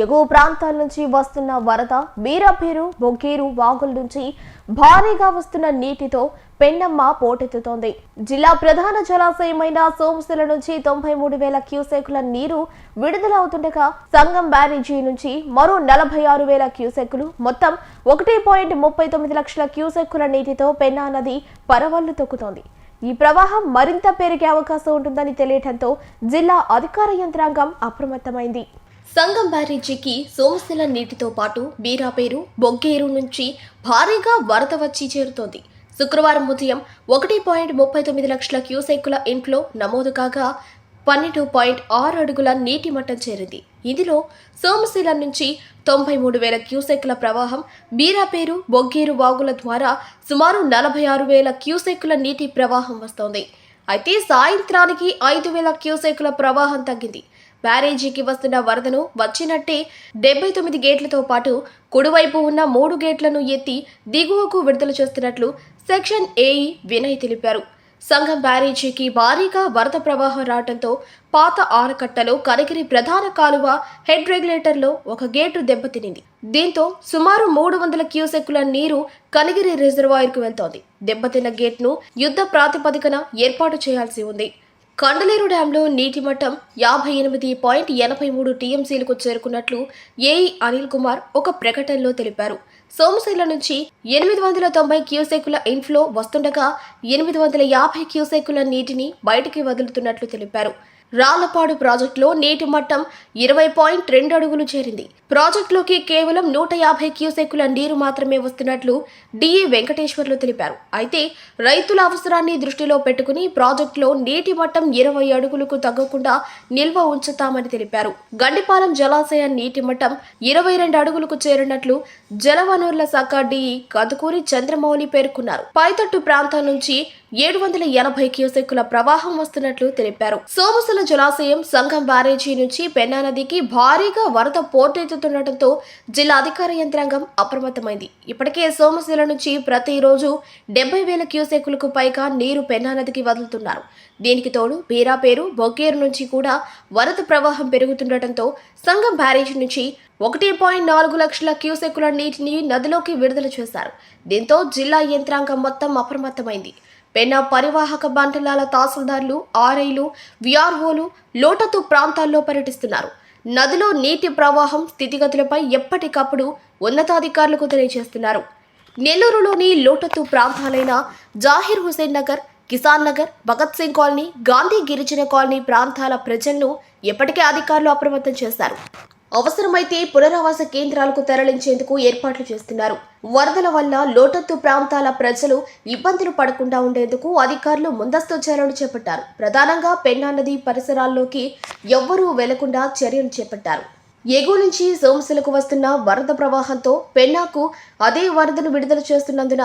ఎగువ ప్రాంతాల నుంచి వస్తున్న వరద బీరపేరు బొగ్గేరు వాగుల నుంచి భారీగా వస్తున్న నీటితో పెన్నమ్మ పోటెత్తుతోంది. జిల్లా ప్రధాన జలాశయమైన సోమశిల నుంచి తొంభై మూడు వేల క్యూసెక్కుల నీరు విడుదలవుతుండగా సంగం బ్యారేజీ నుంచి మరో నలభై ఆరు వేల క్యూసెక్కులు మొత్తం ఒకటి పాయింట్ ముప్పై తొమ్మిది లక్షల క్యూసెక్కుల నీటితో పెన్నా నది పరవళ్ళు తొక్కుతోంది. ఈ ప్రవాహం మరింత పెరిగే అవకాశం ఉంటుందని తెలియటంతో జిల్లా అధికార యంత్రాంగం అప్రమత్తమైంది. సంగం బ్యారేజీకి సోమశిల నీటితో పాటు బీరాపేరు బొగ్గేరు నుంచి భారీగా వరద వచ్చి చేరుతోంది. శుక్రవారం ఉదయం ఒకటి పాయింట్ ముప్పై తొమ్మిది లక్షల క్యూసెక్కుల ఇంట్లో నమోదు కాగా పన్నెండు పాయింట్ ఆరు అడుగుల నీటి మట్టం చేరింది. ఇందులో సోమశిల నుంచి తొంభై మూడు వేల క్యూసెక్కుల ప్రవాహం బీరాపేరు బొగ్గేరు వాగుల ద్వారా సుమారు నలభై ఆరు వేల క్యూసెక్కుల నీటి ప్రవాహం వస్తోంది. అయితే సాయంత్రానికి ఐదు వేల క్యూసెక్ల ప్రవాహం తగ్గింది. బ్యారేజీకి వస్తున్న వరదను వచ్చినట్టే డెబ్బై తొమ్మిది గేట్లతో పాటు కుడివైపు ఉన్న మూడు గేట్లను ఎత్తి దిగువకు విడుదల చేస్తున్నట్లు సెక్షన్ ఏఈ వినయ్ తెలిపారు. సంఘం బ్యారేజీకి భారీగా వరద ప్రవాహం రావడంతో పాత ఆనకట్టలో కనగిరి ప్రధాన కాలువ హెడ్ రెగ్యులేటర్లో ఒక గేటు దెబ్బతినింది. దీంతో సుమారు మూడు వందల క్యూసెక్కుల నీరు కనగిరి రిజర్వాయర్కు వెళ్తోంది. దెబ్బతిన్న గేట్ను యుద్ధ ప్రాతిపదికన ఏర్పాటు చేయాల్సి ఉంది. కండలేరు డ్యాంలో నీటి మట్టం యాభై ఎనిమిది పాయింట్ ఎనభై మూడు టీఎంసీలకు చేరుకున్నట్లు ఏఈ అనిల్ కుమార్ ఒక ప్రకటనలో తెలిపారు. సోమశైల నుంచి ఎనిమిది వందల తొంభై క్యూసెక్కుల ఇన్ఫ్లో వస్తుండగా ఎనిమిది వందల యాభై క్యూసెక్కుల నీటిని బయటికి వదులుతున్నట్లు తెలిపారు. రాళ్ళపాడు ప్రాజెక్టులో నీటి మట్టం ఇరవై పాయింట్ రెండు అడుగులు చేరింది. ప్రాజెక్టులోకి కేవలం నూట యాభై క్యూసెక్కుల నీరు మాత్రమే వస్తున్నట్లు డిఈ వెంకటేశ్వర్లు తెలిపారు. అయితే రైతుల అవసరాన్ని దృష్టిలో పెట్టుకుని ప్రాజెక్టులో నీటి మట్టం ఇరవై అడుగులకు తగ్గకుండా నిల్వ ఉంచుతామని తెలిపారు. గండిపాలెం జలాశయ నీటి మట్టం ఇరవై రెండు అడుగులకు చేరినట్లు జలవనరుల శాఖ డిఈ కదుకూరి చంద్రమౌళి పేర్కొన్నారు. పైతట్టు ప్రాంతాల నుంచి ఏడు వందల ఎనభై క్యూసెక్కుల ప్రవాహం వస్తున్నట్లు తెలిపారు. సోమసుల జలాశయం సంఘం బ్యారేజీ నుంచి పెన్నా నదికి భారీగా వరద పోటెత్తుతుండటంతో జిల్లా అధికార యంత్రాంగం అప్రమత్తమైంది. ఇప్పటికే సోమశిల నుంచి ప్రతిరోజు డెబ్బై వేల క్యూసెక్కులకు పైగా నీరు పెన్నా నదికి వదులుతున్నారు. దీనికి తోడు బీరాపేరు బొగ్గేరు నుంచి కూడా వరద ప్రవాహం పెరుగుతుండటంతో సంఘం బ్యారేజీ నుంచి ఒకటి పాయింట్ నాలుగు లక్షల క్యూసెక్కుల నీటిని నదిలోకి విడుదల చేశారు. దీంతో జిల్లా యంత్రాంగం మొత్తం అప్రమత్తమైంది. పెన్నా పరివాహక మండలాల తహసీల్దార్లు ఆర్ఐలు విఆర్ఓలు లోటతు ప్రాంతాల్లో పర్యటిస్తున్నారు. నదిలో నీటి ప్రవాహం స్థితిగతులపై ఎప్పటికప్పుడు ఉన్నతాధికారులకు తెలియజేస్తున్నారు. నెల్లూరులోని లోటతు ప్రాంతాలైన జాహిర్ హుసేన్ నగర్ కిసాన్ నగర్ భగత్ సింగ్ కాలనీ గాంధీ గిరిజన కాలనీ ప్రాంతాల ప్రజలను ఎప్పటికే అధికారులు అప్రమత్తం చేశారు. అవసరమైతే పునరావాస కేంద్రాలకు తరలించేందుకు ఏర్పాట్లు చేస్తున్నారు. వరదల వల్ల లోటత్తు ప్రాంతాల ప్రజలు ఇబ్బందులు పడకుండా ఉండేందుకు అధికారులు ముందస్తు చర్యలు చేపట్టారు. ప్రధానంగా పెన్నా నది పరిసరాల్లోకి ఎవ్వరూ వెళ్ళకుండా చర్యలు చేపట్టారు. ఎగువ నుంచి సోమశిలకు వస్తున్న వరద ప్రవాహంతో పెన్నాకు అదే వరదను విడుదల చేస్తున్నందున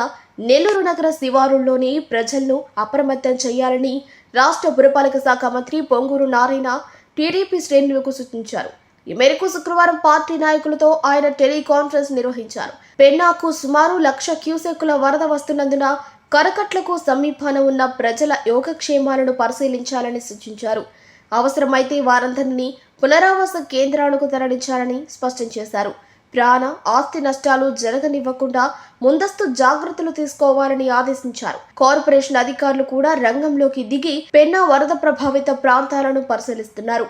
నెల్లూరు నగర శివారుల్లోని ప్రజలను అప్రమత్తం చేయాలని రాష్ట్ర పురపాలక శాఖ మంత్రి పొంగూరు నారాయణ టీడీపీ శ్రేణులకు సూచించారు. ఈ మేరకు శుక్రవారం పార్టీ నాయకులతో ఆయన టెలికాన్ఫరెన్స్ నిర్వహించారు. పెన్నాకు సుమారు లక్ష క్యూసెక్కుల వరద వస్తున్నందున కరకట్లకు సమీపాన ఉన్న ప్రజల యోగక్షేమాలను పరిశీలించాలని సూచించారు. అవసరమైతే వారందరినీ పునరావాస కేంద్రాలకు తరలించాలని స్పష్టం చేశారు. ప్రాణ ఆస్తి నష్టాలు జరగనివ్వకుండా ముందస్తు జాగ్రత్తలు తీసుకోవాలని ఆదేశించారు. కార్పొరేషన్ అధికారులు కూడా రంగంలోకి దిగి పెన్నా వరద ప్రభావిత ప్రాంతాలను పరిశీలిస్తున్నారు.